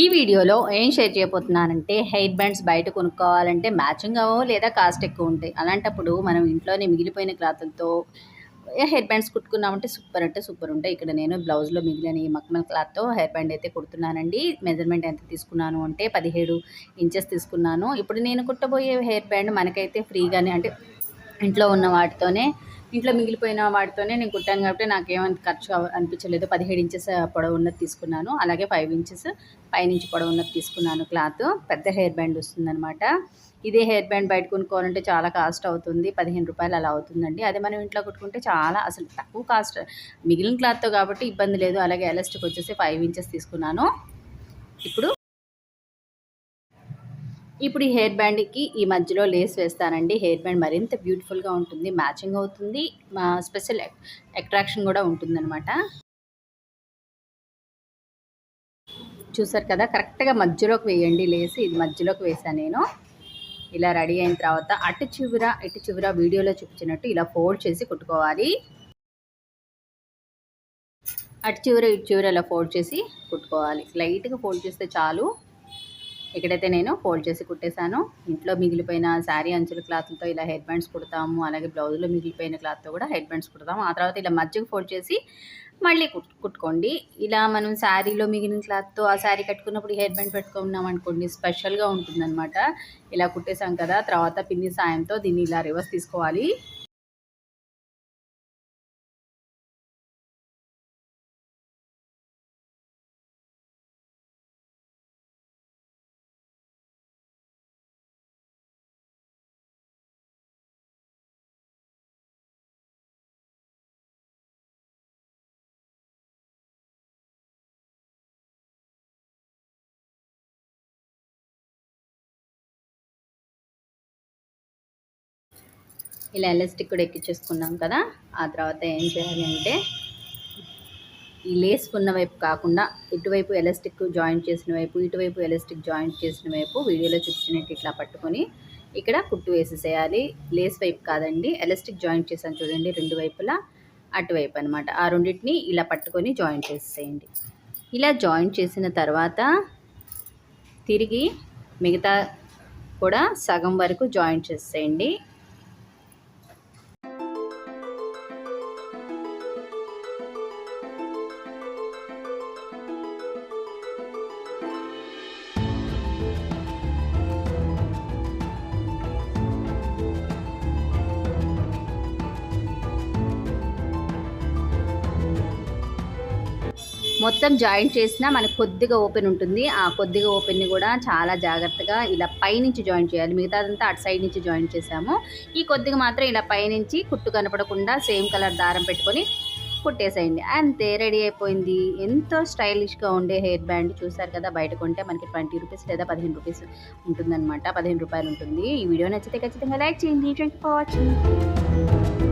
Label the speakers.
Speaker 1: ఈ వీడియోలో ఏం షేర్ చేయబోతున్నానంటే హెయిర్ బ్యాండ్స్ బయట కొనుక్కోవాలంటే మ్యాచింగ్ అవ్వవు లేదా కాస్ట్ ఎక్కువ ఉంటాయి. అలాంటప్పుడు మనం ఇంట్లోనే మిగిలిపోయిన క్లాతులతో హెయిర్ బ్యాండ్స్ కుట్టుకున్నామంటే సూపర్ అంటే సూపర్ ఉంటాయి. ఇక్కడ నేను బ్లౌజ్లో మిగిలిన ఈ మక్మల్ క్లాత్తో హెయిర్ బ్యాండ్ అయితే కుడుతున్నానండి. మెజర్మెంట్ ఎంత తీసుకున్నాను అంటే పదిహేడు ఇంచెస్ తీసుకున్నాను. ఇప్పుడు నేను కుట్టబోయే హెయిర్ బ్యాండ్ మనకైతే ఫ్రీగానే అంటే ఇంట్లో ఉన్న వాటితోనే ఇంట్లో మిగిలిపోయిన వాటితోనే నేను కుట్టాను కాబట్టి నాకేమంత ఖర్చు అనిపించలేదు. పదిహేడు ఇంచెస్ పొడవు ఉన్నది తీసుకున్నాను. అలాగే ఫైవ్ ఇంచెస్ పైనుంచి పొడవు ఉన్నది తీసుకున్నాను క్లాత్. పెద్ద హెయిర్ బ్యాండ్ వస్తుందన్నమాట. ఇదే హెయిర్ బ్యాండ్ బయట కొనుక్కోవాలంటే చాలా కాస్ట్ అవుతుంది. పదిహేను రూపాయలు అలా అవుతుందండి. అదే మనం ఇంట్లో కుట్టుకుంటే చాలా అసలు తక్కువ కాస్ట్. మిగిలిన క్లాత్తో కాబట్టి ఇబ్బంది లేదు. అలాగే ఎలాస్టిక్ వచ్చేసి ఫైవ్ ఇంచెస్ తీసుకున్నాను. ఇప్పుడు ఇప్పుడు ఈ హెయిర్ బ్యాండ్కి ఈ మధ్యలో లేస్ వేస్తానండి. హెయిర్ బ్యాండ్ మరింత బ్యూటిఫుల్గా ఉంటుంది మ్యాచింగ్ అవుతుంది మా స్పెషల్ అట్రాక్షన్ కూడా ఉంటుందన్నమాట. చూసారు కదా కరెక్ట్గా మధ్యలోకి వేయండి లేసి ఇది మధ్యలోకి వేసాను నేను. ఇలా రెడీ అయిన తర్వాత అటు చివర ఇటు చివర వీడియోలో చూపించినట్టు ఇలా ఫోల్డ్ చేసి కుట్టుకోవాలి. అటు చివర ఇటు చివర ఇలా ఫోల్డ్ చేసి కుట్టుకోవాలి. లైట్గా ఫోల్డ్ చేస్తే చాలు. ఇక్కడైతే నేను ఫోల్డ్ చేసి కుట్టేశాను. ఇంట్లో మిగిలిపోయిన శారీ అంచుల క్లాత్లతో ఇలా హెడ్ బ్యాండ్స్ కుడతాము. అలాగే బ్లౌజ్లో మిగిలిపోయిన క్లాత్తో కూడా హెడ్ బ్యాండ్స్ కుడతాము. ఆ తర్వాత ఇలా మధ్యకు ఫోల్డ్ చేసి మళ్ళీ కుట్ కుట్టుకోండి. ఇలా మనం శారీలో మిగిలిన క్లాత్తో ఆ శారీ కట్టుకున్నప్పుడు హెడ్ బ్యాండ్ పెట్టుకున్నాం అనుకోండి స్పెషల్గా ఉంటుందన్నమాట. ఇలా కుట్టేసాం కదా తర్వాత పిన్ని సాయంతో దీన్ని ఇలా రివర్స్ తీసుకోవాలి. ఇలా ఎలాస్టిక్ కూడా ఎక్కించేసుకున్నాం కదా ఆ తర్వాత ఏం చేయాలి అంటే ఈ లేస్ ఉన్న వైపు కాకుండా ఇటువైపు ఎలాస్టిక్ జాయింట్ చేసిన వైపు ఇటువైపు ఎలాస్టిక్ జాయింట్ చేసిన వైపు వీడియోలో చూపించినట్టు ఇట్లా పట్టుకొని ఇక్కడ కుట్టు వేసేసేయాలి. లేస్ వైపు కాదండి ఎలాస్టిక్ జాయింట్ చేసాను చూడండి రెండు వైపులా అటువైపు అనమాట ఆ రెండింటిని ఇలా పట్టుకొని జాయింట్ చేసేయండి ఇలా జాయింట్ చేసిన తర్వాత తిరిగి మిగతా కూడా సగం వరకు జాయింట్ చేసేయండి మొత్తం జాయింట్ చేసినా మనకు కొద్దిగా ఓపెన్ ఉంటుంది. ఆ కొద్దిగా ఓపెన్ని కూడా చాలా జాగ్రత్తగా ఇలా పైనుంచి జాయిన్ చేయాలి. మిగతాదంతా అటు సైడ్ నుంచి జాయిన్ చేసాము. ఈ కొద్దిగా మాత్రం ఇలా పైనుంచి కుట్టు కనపడకుండా సేమ్ కలర్ దారం పెట్టుకొని కుట్టేసేయండి. అంతే రెడీ అయిపోయింది. ఎంతో స్టైలిష్గా ఉండే హెయిర్ బ్యాండ్ చూసారు కదా బయట కొంటే మనకి ట్వంటీ రూపీస్ లేదా పదిహేను రూపీస్ ఉంటుందన్నమాట. పదిహేను రూపాయలు ఉంటుంది. ఈ వీడియో నచ్చితే ఖచ్చితంగా లైక్ చేయండి. Thank for watching.